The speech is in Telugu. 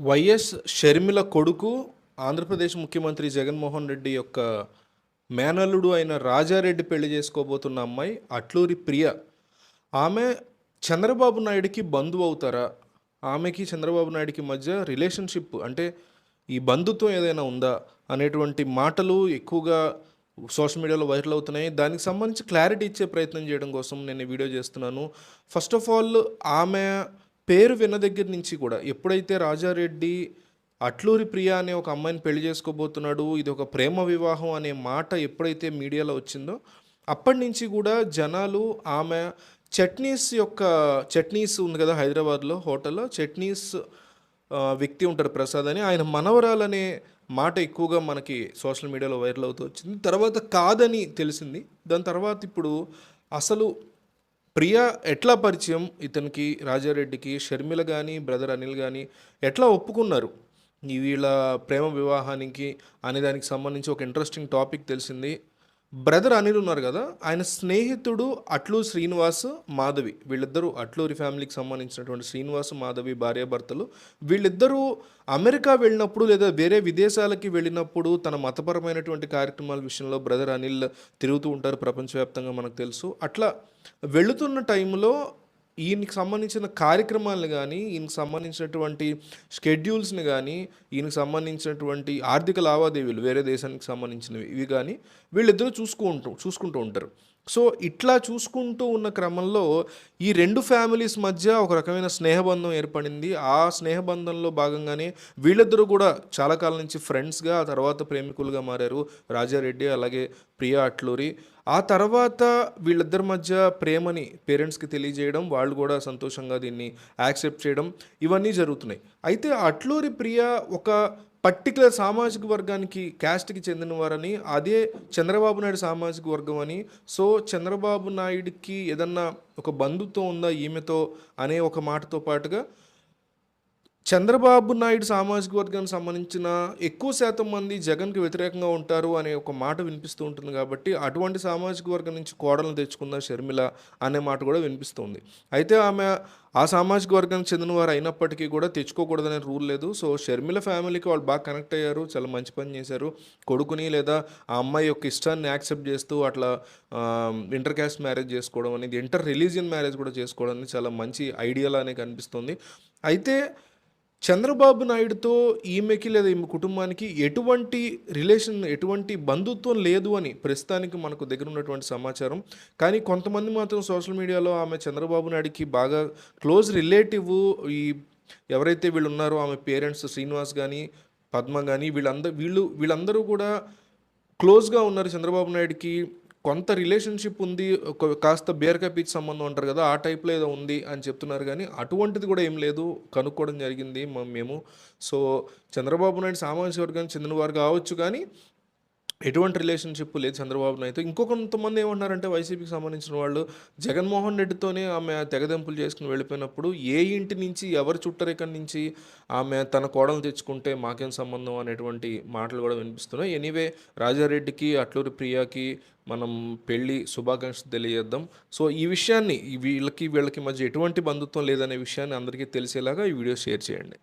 వైఎస్ షర్మిల కొడుకు ఆంధ్రప్రదేశ్ ముఖ్యమంత్రి జగన్మోహన్ రెడ్డి యొక్క మేనల్లుడు అయిన రాజారెడ్డి పెళ్ళి చేసుకోబోతున్న అమ్మాయి అట్లూరి ప్రియ. ఆమె చంద్రబాబు నాయుడికి బంధువు అవుతారా? ఆమెకి చంద్రబాబు నాయుడికి మధ్య రిలేషన్షిప్ అంటే ఈ బంధుత్వం ఏదైనా ఉందా అనేటువంటి మాటలు ఎక్కువగా సోషల్ మీడియాలో వైరల్ అవుతున్నాయి. దానికి సంబంధించి క్లారిటీ ఇచ్చే ప్రయత్నం చేయడం కోసం నేను ఈ వీడియో చేస్తున్నాను. ఫస్ట్ ఆఫ్ ఆల్ ఆమె పేరు విన్న దగ్గర నుంచి కూడా ఎప్పుడైతే రాజారెడ్డి అట్లూరి ప్రియ అనే ఒక అమ్మాయిని పెళ్ళి చేసుకోబోతున్నాడు ఇది ఒక ప్రేమ వివాహం అనే మాట ఎప్పుడైతే మీడియాలో వచ్చిందో అప్పటి నుంచి కూడా జనాలు ఆమె చట్నీస్ యొక్క చట్నీస్ ఉంది కదా హైదరాబాద్లో హోటల్లో చట్నీస్ వ్యక్తి ఉంటారు ప్రసాద్ అని. ఆయన మనవరాలనే మాట ఎక్కువగా మనకి సోషల్ మీడియాలో వైరల్ అవుతూ వచ్చింది. తర్వాత కాదని తెలిసింది. దాని తర్వాత ఇప్పుడు అసలు ప్రియా ఎట్లా పరిచయం ఇతనికి రాజారెడ్డికి షర్మిల కానీ బ్రదర్ అనిల్ కానీ ఎట్లా ఒప్పుకున్నారు? ఈ వీళ్ళ ప్రేమ వివాహానికి అనే దానికి సంబంధించి ఒక ఇంట్రెస్టింగ్ టాపిక్ తెలిసింది. బ్రదర్ అనిల్ ఉన్నారు కదా ఆయన స్నేహితుడు అట్లు శ్రీనివాస్ మాధవి. వీళ్ళిద్దరూ అట్లూరి ఫ్యామిలీకి సంబంధించినటువంటి శ్రీనివాస్ మాధవి భార్యాభర్తలు. వీళ్ళిద్దరూ అమెరికా వెళ్ళినప్పుడు లేదా వేరే విదేశాలకి వెళ్ళినప్పుడు తన మతపరమైనటువంటి కార్యక్రమాల విషయంలో బ్రదర్ అనిల్ తిరుగుతూ ఉంటారు ప్రపంచవ్యాప్తంగా మనకు తెలుసు. అట్లా వెళుతున్న టైంలో ఈయనకి సంబంధించిన కార్యక్రమాలను కానీ ఈయనకి సంబంధించినటువంటి షెడ్యూల్స్ని కానీ ఈయనకి సంబంధించినటువంటి ఆర్థిక లావాదేవీలు వేరే దేశానికి సంబంధించినవి ఇవి కానీ వీళ్ళిద్దరూ చూసుకుంటూ చూసుకుంటూ ఉంటారు. సో ఇట్లా చూసుకుంటూ ఉన్న క్రమంలో ఈ రెండు ఫ్యామిలీస్ మధ్య ఒక రకమైన స్నేహబంధం ఏర్పడింది. ఆ స్నేహబంధంలో భాగంగానే వీళ్ళిద్దరూ కూడా చాలా కాలం నుంచి ఫ్రెండ్స్గా ఆ తర్వాత ప్రేమికులుగా మారారు. రాజారెడ్డి అలాగే ప్రియా అట్లూరి. ఆ తర్వాత వీళ్ళిద్దరి మధ్య ప్రేమని పేరెంట్స్కి తెలియజేయడం వాళ్ళు కూడా సంతోషంగా దీన్ని యాక్సెప్ట్ చేయడం ఇవన్నీ జరుగుతున్నాయి. అయితే అట్లూరి ప్రియ ఒక పర్టికులర్ సామాజిక వర్గానికి క్యాస్ట్కి చెందినవారని అదే చంద్రబాబు నాయుడు సామాజిక వర్గం అని. సో చంద్రబాబు నాయుడికి ఏదన్నా ఒక బంధుత్వం ఉందా ఈమెతో అనే ఒక మాటతో పాటుగా చంద్రబాబు నాయుడు సామాజిక వర్గానికి సంబంధించిన ఎక్కువ శాతం మంది జగన్కి వ్యతిరేకంగా ఉంటారు అనే ఒక మాట వినిపిస్తూ ఉంటుంది కాబట్టి అటువంటి సామాజిక వర్గం నుంచి కోడలను తెచ్చుకుందా షర్మిల అనే మాట కూడా వినిపిస్తుంది. అయితే ఆమె ఆ సామాజిక వర్గానికి చెందిన వారు అయినప్పటికీ కూడా తెచ్చుకోకూడదనే రూల్ లేదు. సో షర్మిల ఫ్యామిలీకి వాళ్ళు బాగా కనెక్ట్ అయ్యారు చాలా మంచి పని చేశారు. కొడుకుని లేదా ఆ అమ్మాయి యొక్క ఇష్టాన్ని యాక్సెప్ట్ చేస్తూ అట్లా ఇంటర్ క్యాస్ట్ మ్యారేజ్ చేసుకోవడం అనేది ఇంటర్ రిలీజియన్ మ్యారేజ్ కూడా చేసుకోవడం అనేది చాలా మంచి ఐడియాలానే కనిపిస్తుంది. అయితే చంద్రబాబు నాయుడుతో ఈమెకి లేదా ఈమె కుటుంబానికి ఎటువంటి రిలేషన్ ఎటువంటి బంధుత్వం లేదు అని ప్రస్తుతానికి మనకు దగ్గర ఉన్నటువంటి సమాచారం. కానీ కొంతమంది మాత్రం సోషల్ మీడియాలో ఆమె చంద్రబాబు నాయుడికి బాగా క్లోజ్ రిలేటివ్ ఈ ఎవరైతే వీళ్ళు ఉన్నారో ఆమె పేరెంట్స్ శ్రీనివాస్ కానీ పద్మ కానీ వీళ్ళందరూ వీళ్ళు వీళ్ళందరూ కూడా క్లోజ్గా ఉన్నారు చంద్రబాబు నాయుడికి. కొంత రిలేషన్షిప్ ఉంది ఒక కాస్త బీరకాయ పీచ్ సంబంధం అంటారు కదా ఆ టైప్లో ఏదో ఉంది అని చెప్తున్నారు కానీ అటువంటిది కూడా ఏం లేదు కనుక్కోవడం జరిగింది మ- మేము. సో చంద్రబాబు నాయుడు సామాజిక వర్గానికి చెందిన వారు కావచ్చు కానీ ఎటువంటి రిలేషన్షిప్ లేదు చంద్రబాబు నాయుడుతో ఇంకో కొంతమంది ఏమంటున్నారంటే వైసీపీకి సంబంధించిన వాళ్ళు జగన్మోహన్ రెడ్డితోనే ఆమె తెగదెంపులు చేసుకుని వెళ్ళిపోయినప్పుడు ఏ ఇంటి నుంచి ఎవరి చుట్టరికం నుంచి ఆమె తన కోడలు తెచ్చుకుంటే మాకేం సంబంధం అనేటువంటి మాటలు కూడా వినిపిస్తున్నాయి. ఎనీవే రాజారెడ్డికి అట్లూరి ప్రియాకి మనం పెళ్ళి శుభాకాంక్షలు తెలియజేద్దాం. సో ఈ విషయాన్ని వీళ్ళకి వీళ్ళకి మధ్య ఎటువంటి బంధుత్వం లేదనే విషయాన్ని అందరికీ తెలిసేలాగా ఈ వీడియో షేర్ చేయండి.